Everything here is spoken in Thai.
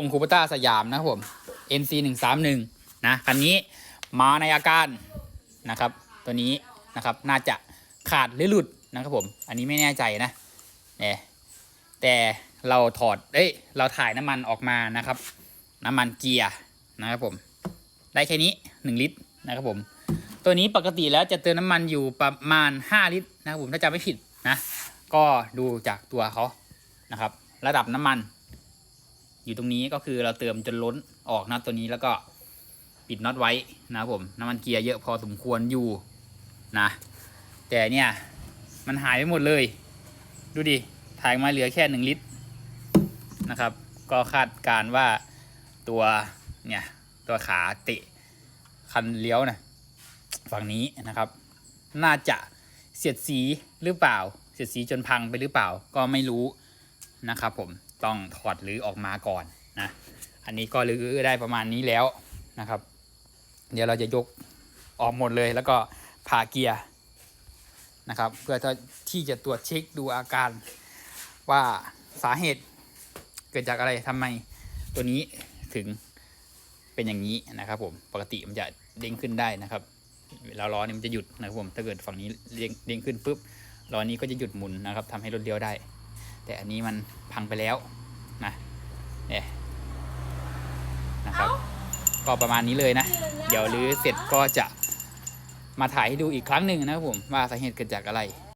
ตรงคูปต้าสยามนะครับผม NC 1 3 1นะคันนี้มาในอาการนะครับ ตัวนี้นะครับน่าจะขาดหรือหลุดนะครับผม อันนี้ไม่แน่ใจนะเนี่ยแต่เราถอดเอ้ยเราถ่ายน้ำมันออกมานะครับ น้ำมันเกียร์นะครับผม ได้แค่นี้ 1 ลิตรนะครับผม ตัวนี้ปกติแล้วจะเติมน้ำมันอยู่ประมาณ 5 ลิตรนะครับผมถ้าจำไม่ผิดนะ ก็ดูจากตัวเขานะครับ ระดับน้ำมัน อยู่ตรงนี้ก็คือเราเติมจนล้นออกนะตัวนี้แล้วก็ปิดน็อตไว้นะครับผมน้ำมันเกียร์เยอะพอสมควรอยู่นะ แต่เนี่ยมันหายไปหมดเลย ดูดิถ่ายมาเหลือแค่หนึ่งลิตรนะครับ ก็คาดการว่าตัวเนี่ยตัวขาเตะคันเลี้ยวนะฝั่งนี้นะครับ น่าจะเสียดสีหรือเปล่า เสียดสีจนพังไปหรือเปล่าก็ไม่รู้นะครับผม ต้องถอดหรือออกมาก่อนนะอันนี้ก็รื้อได้ประมาณนี้แล้วนะครับ เดี๋ยวเราจะยกออกหมดเลยแล้วก็ผ่าเกียร์นะครับ เพื่อที่จะตรวจเช็คดูอาการว่าสาเหตุเกิดจากอะไรทำไมตัวนี้ถึงเป็นอย่างนี้นะครับผมปกติมันจะเด้งขึ้นได้นะครับเวลาล้อนี่มันจะหยุดนะครับผมถ้าเกิดฝั่งนี้เด้งเด้งขึ้นปุ๊บล้อนี้ก็จะหยุดหมุนนะครับทำให้รถเลี้ยวได้ แต่อันนี้มันพังไปแล้วนะเนี่ยนะครับ ก็ประมาณนี้เลยนะ เดี๋ยวรื้อเสร็จก็จะมาถ่ายให้ดูอีกครั้งหนึ่งนะครับผมว่าสาเหตุเกิดจากอะไร